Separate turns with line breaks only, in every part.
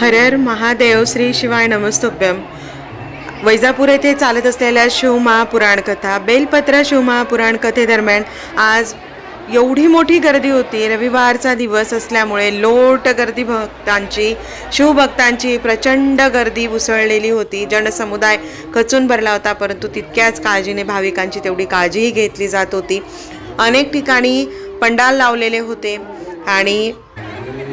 हरर महादेव श्री शिवाय नमस्तुभ्यम वैजापूर येथे चालत असलेल्या शिवमहापुराण कथा बेलपत्र शिवमहापुराण कथेदरम्यान आज एवढी मोठी गर्दी होती. रविवारचा दिवस असल्यामुळे लोट गर्दी भक्तांची शिवभक्तांची प्रचंड गर्दी उसळलेली होती. जनसमुदाय खचून भरला होता परंतु तितक्याच काळजीने भाविकांची तेवढी काळजीही घेतली जात होती. अनेक ठिकाणी पंडाल लावलेले होते आणि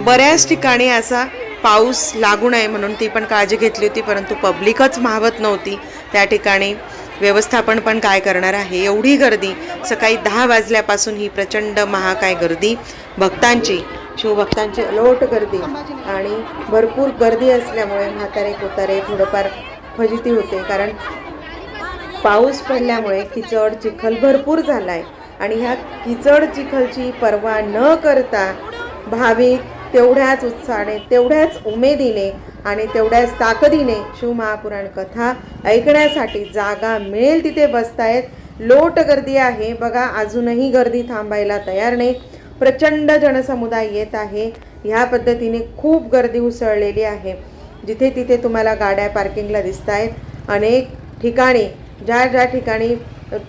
बऱ्याच ठिकाणी असा पाऊस लागू नये म्हणून ती पण काळजी घेतली होती परंतु पब्लिकच मावत नव्हती. त्या ठिकाणी व्यवस्थापन पण काय करणार आहे? एवढी गर्दी. सकाळी दहा वाजल्यापासून ही प्रचंड महाकाय गर्दी. भक्तांची शिवभक्तांची अलोट गर्दी आणि भरपूर गर्दी असल्यामुळे म्हातारे कोतारे थोडंफार फजिती होते कारण पाऊस पडल्यामुळे किचड चिखल भरपूर झाला आहे आणि ह्या किचड चिखलची पर्वा न करता भाविक तेवढ्याच उत्साहाने तेवढ्याच उमेदीने आणि तेवढ्याच ताकदीने शिवमहापुराण कथा ऐकण्यासाठी जागा मिळेल तिथे बसतायत. लोट गर्दी आहे. बघा अजूनही गर्दी थांबायला तयार नाही. प्रचंड जनसमुदाय येत आहे. ह्या पद्धतीने खूप गर्दी उसळलेली आहे. जिथे तिथे तुम्हाला गाड्या पार्किंगला दिसत आहेत अनेक ठिकाणी ज्या ज्या ठिकाणी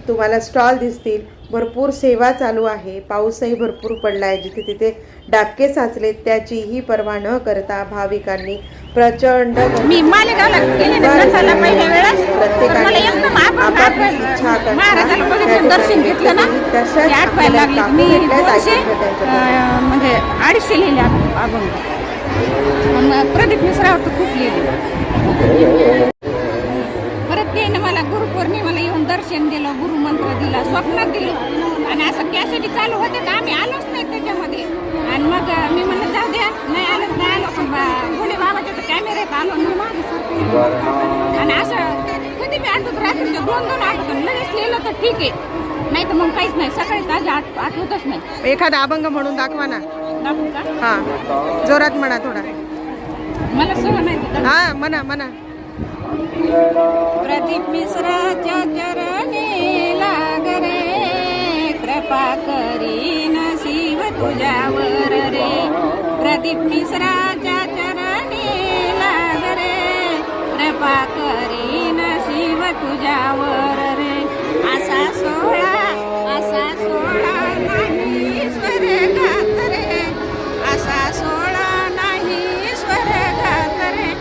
तुम्हाला स्टॉल दिसतील. भरपूर सेवा चालू आहे. पाऊसही भरपूर पडला आहे जिथे तिथे डाबके साचले त्याचीही पर्वा न करता भाविकांनी प्रचंड
मी मालेगावला गेले ना कथाला पहिल्या स्वप्नात दिलं आणि असं कॅसेटी चालू होते तर आम्ही आलोच नाही त्याच्यामध्ये. आणि मग मी म्हणलं जाऊ द्या नाही आलं नाही आलो. पण भोले बाबाच्या तर कॅमेऱ्यात आलो मी मागे सरकले. आणि असं कधी मी आठवत रात्रीच्या दोन दोन आठवत लगेच लिहिलं तर ठीक आहे. नाही तर मग काहीच नाही. सकाळी ताजी आठ आठवतच नाही.
एखादा अभंग म्हणून दाखवा ना.
दाखवू का?
हा. जोरात म्हणा थोडा.
मला सवय नाही.
हा म्हणा म्हणा.
प्रदीप मिश्राच्या चरणी कृपा करीन शिव तुझ्यावर रे. प्रदीप मिश्राच्या चरणी लाग रे. कृपा करीन शिव तुझ्यावर रे. असा सोळा असा सोळा नाही स्वर्गात रे. असा सोळा नाही स्वर्गात रे.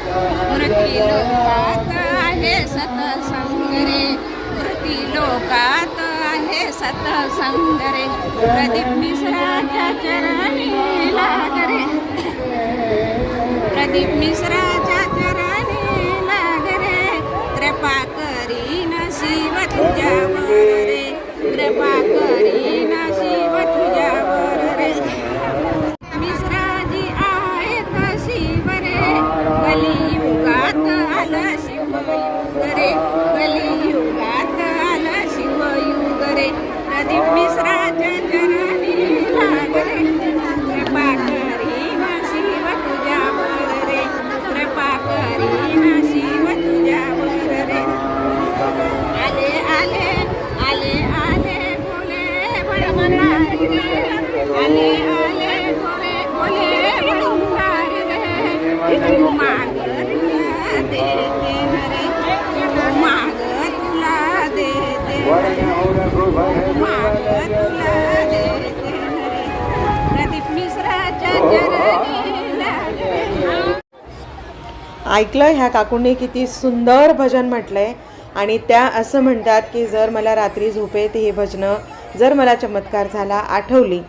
मूर्ती लोकात आहे सतसंग रे. मूर्ती लोकात आहे सतसंग रे प्रदीप मिश्राच्या चरणी लाग प्रदीप मिश्राच्या
ऐकलं ह्या काकूंनी किती सुंदर भजन म्हटलं आहे आणि त्या असं म्हणतात की जर मला रात्री झोपेत हे भजनं जर मला चमत्कार झाला आठवली.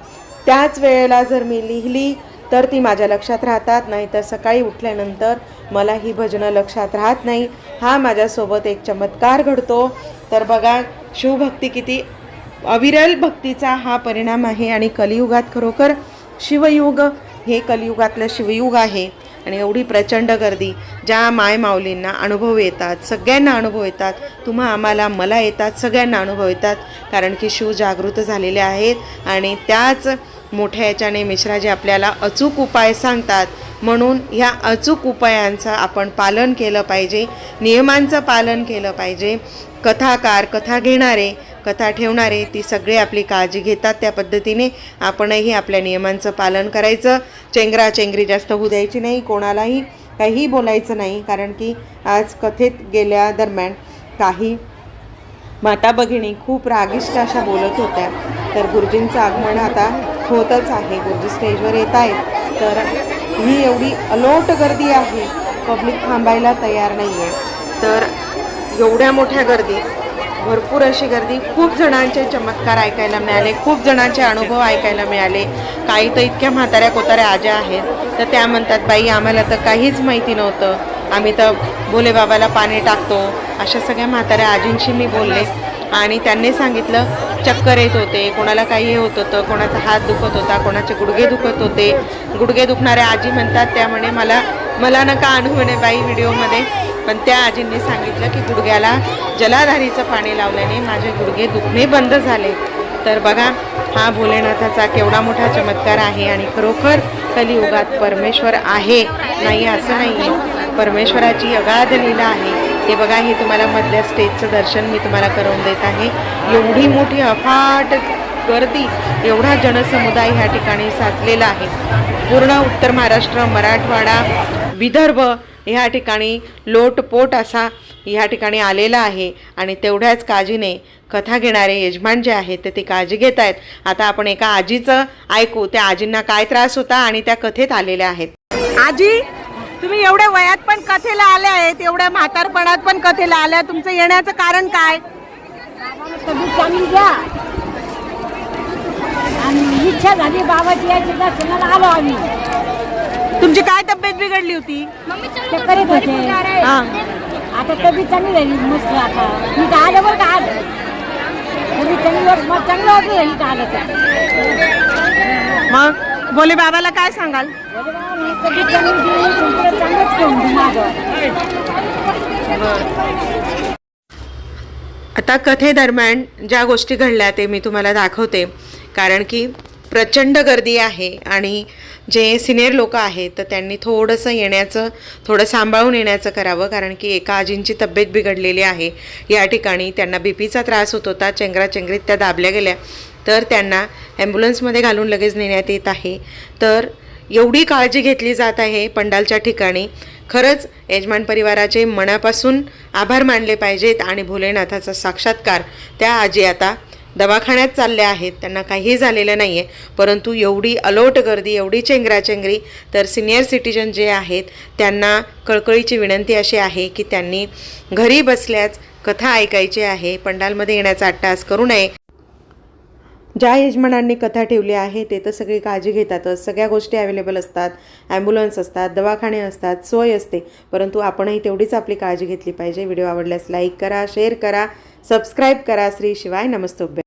त्याच वेळेला जर मी लिहिली तर ती माझ्या लक्षात राहतात. नाही तर सकाळी उठल्यानंतर मला ही भजनं लक्षात राहत नाही. हा माझ्यासोबत एक चमत्कार घडतो. तर बघा शिवभक्ती किती अविरल भक्तीचा हा परिणाम आहे. आणि कलियुगात खरोखर शिवयुग हे कलियुगातलं शिवयुग आहे. आणि एवढी प्रचंड गर्दी ज्या मायमाऊलींना अनुभव येतात सगळ्यांना अनुभव येतात तुम्हा आम्हाला मला येतात सगळ्यांना अनुभव येतात कारण की शिव जागृत झालेले आहेत आणि त्याच मोठ्या याच्याने मिश्राजी आपल्याला अचूक उपाय सांगतात. म्हणून ह्या अचूक उपायांचं आपण पालन केलं पाहिजे नियमांचं पालन केलं पाहिजे. कथाकार कथा घेणारे कथा ठेवणारे ती सगळे आपली काळजी घेतात. त्या पद्धतीने आपणही आपल्या नियमांचं पालन करायचं. चेंगरा चेंगरी जास्त होऊ द्यायची नाही कोणालाही काहीही बोलायचं नाही कारण की आज कथेत गेल्या दरम्यान काही माता भगिनी खूप रागिष्ट अशा बोलत होत्या. तर गुरुजींचं आगमन आता होतच आहे. गुरुजी स्टेजवर येत आहेत. तर ही एवढी अलोट गर्दी आहे. पब्लिक थांबायला तयार नाही आहे तर एवढ्या मोठ्या गर्दीत भरपूर अशी गर्दी. खूप जणांचे चमत्कार ऐकायला मिळाले. खूप जणांचे अनुभव ऐकायला मिळाले. काही तर इतक्या म्हाताऱ्या कोताऱ्या आज्या आहेत. तर त्या म्हणतात बाई आम्हाला तर काहीच माहिती नव्हतं. आम्ही तर भोले बाबाला पाणी टाकतो. अशा सगळ्या म्हाताऱ्या आजींशी मी बोलले. आणि त्यांनी सांगितलं चक्कर येत होते. कोणाला काही हे होत होतं. कोणाचा हात दुखत होता. कोणाचे गुडघे दुखत होते. गुडघे दुखणाऱ्या आजी म्हणतात त्यामुळे मला मला नका अनुभव नाही बाई व्हिडिओमध्ये. पण त्या आजींनी सांगितलं की गुडघ्याला जलाधारीचं पाणी लावल्याने माझे गुडघे दुखणे बंद झाले. तर बघा हा भोलेनाथाचा केवढा मोठा चमत्कार आहे आणि खरोखर कलियुगात परमेश्वर आहे. नाही असं नाही आहे परमेश्वराची अगाध लीला आहे. हे बघा हे तुम्हाला मधल्या स्टेजचं दर्शन मी तुम्हाला करून देत आहे. एवढी मोठी अफाट गर्दी एवढा जनसमुदाय ह्या ठिकाणी साचलेला आहे. पूर्ण उत्तर महाराष्ट्र मराठवाडा विदर्भ ह्या ठिकाणी लोटपोट असा ह्या ठिकाणी आलेला आहे. आणि तेवढ्याच काळजीने कथा घेणारे यजमान जे आहेत ते ती काळजी घेत आहेत. आता आपण एका आजीचं ऐकू. त्या आजींना काय त्रास होता आणि त्या कथेत आलेल्या आहेत.
आजी तुम्ही एवढ्या वयात पण कथेला आल्या आहेत एवढ्या म्हातारपणात पण कथेला आल्या तुमचं येण्याचं कारण काय?
आणि इच्छा झाली बाबाची याची दर्शनाला आलो आम्ही?
काय तब्येत बिघडली
होती?
हा.
आता तब्येत चांगली झाली मस्त आता. मी तर आलं बरं का आज तब्येत चांगली होत- मग चांगलं होतं झाली तर आलं तर.
मग? भोले बाबाला काय सांगाल?
बोले बाबा, मी तब्येत चांगली दिली तुमचं चांगलंच घेऊन दे माझं.
आता कथेदरम्यान ज्या गोष्टी घडल्या ते मी तुम्हाला दाखवते. कारण की प्रचंड गर्दी आहे आणि जे सिनियर लोक आहेत तर त्यांनी थोडंसं येण्याचं थोडं सांभाळून येण्याचं करावं कारण की एका आजींची तब्येत बिघडलेली आहे. या ठिकाणी त्यांना बी पीचा त्रास होत होता चेंगराचेंगरीत त्या दाबल्या गेल्या. तर त्यांना ॲम्ब्युलन्समध्ये घालून लगेच नेण्यात येत आहे. तर एवढी काळजी घेतली जात आहे पंडालच्या ठिकाणी. खरंच यजमान परिवाराचे मनापासून आभार मानले पाहिजेत आणि भोलेनाथाचा साक्षात्कार त्या आजी आता दवाखान्यात चालल्या आहेत. त्यांना काहीही झालेलं नाही आहे परंतु एवढी अलोट गर्दी एवढी चेंगराचेंगरी तर सिनियर सिटीजन जे आहेत त्यांना कळकळीची विनंती अशी आहे की त्यांनी घरी बसल्याच कथा ऐकायची आहे. पंडालमध्ये येण्याचा अट्टास करू नये. ज्या यजमानांनी कथा ठेवली आहे ते तर सगळी काळजी घेतातच. सगळ्या गोष्टी अवेलेबल असतात. ॲम्ब्युलन्स असतात दवाखाने असतात सोय असते. परंतु आपणही तेवढीच आपली काळजी घेतली पाहिजे. व्हिडिओ आवडल्यास लाईक करा शेअर करा सबस्क्राईब करा. श्री शिवाय नमस्तोभ्य.